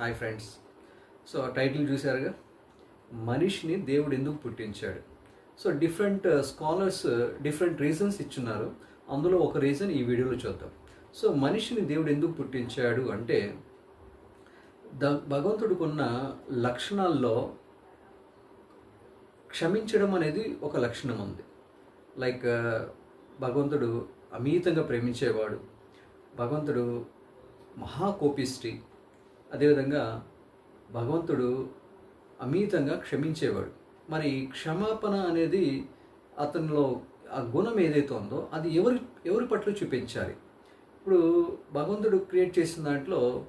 Hi friends so title చూసారుగా మనిషిని దేవుడు ఎందుకు పుట్టించాడు? So different scholars different reasons ఇచ్చున్నారు. అందులో ఒక రీజన్ ఈ వీడియోలో చూద్దాం. సో మనిషిని దేవుడు ఎందుకు పుట్టించాడు అంటే ద భగవంతుడికున్న లక్షణాల్లో క్షమించడం అనేది ఒక లక్షణం ఉంది. లైక్ uh, భగవంతుడు అమితంగా ప్రేమించేవాడు. భగవంతుడు మహాకోపిష్టి. అదేవిధంగా భగవంతుడు అమితంగా క్షమించేవాడు. మరి క్షమాపణ అనేది అతనిలో ఆ గుణం ఏదైతే ఉందో అది ఎవరి ఎవరి పట్ల చూపించాలి? ఇప్పుడు భగవంతుడు క్రియేట్ చేసిన దాంట్లో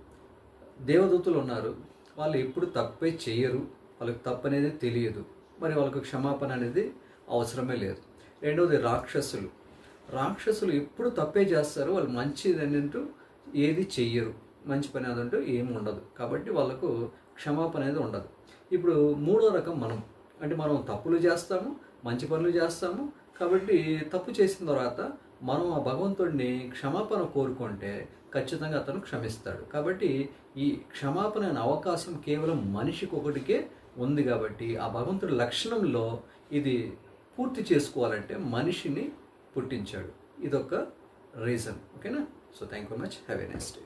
దేవదూతలు ఉన్నారు. వాళ్ళు ఎప్పుడు తప్పే చేయరు. వాళ్ళకి తప్పనేది తెలియదు. మరి వాళ్ళకు క్షమాపణ అనేది అవసరమే లేదు. రెండవది రాక్షసులు. రాక్షసులు ఎప్పుడు తప్పే చేస్తారు. వాళ్ళు మంచిది అన్నట్టు ఏది చెయ్యరు. మంచి పని అదంటూ ఏమి ఉండదు కాబట్టి వాళ్ళకు క్షమాపణ అనేది ఉండదు. ఇప్పుడు మూడో రకం మనం. అంటే మనం తప్పులు చేస్తాము మంచి పనులు చేస్తాము. కాబట్టి తప్పు చేసిన తర్వాత మనం ఆ భగవంతుడిని క్షమాపణ కోరుకుంటే ఖచ్చితంగా అతను క్షమిస్తాడు. కాబట్టి ఈ క్షమాపణ అనే అవకాశం కేవలం మనిషికి ఒకటికే ఉంది కాబట్టి ఆ భగవంతుడి లక్షణంలో ఇది పూర్తి చేసుకోవాలంటే మనిషిని పుట్టించాడు. ఇదొక రీజన్. ఓకేనా? So thank you much have a next day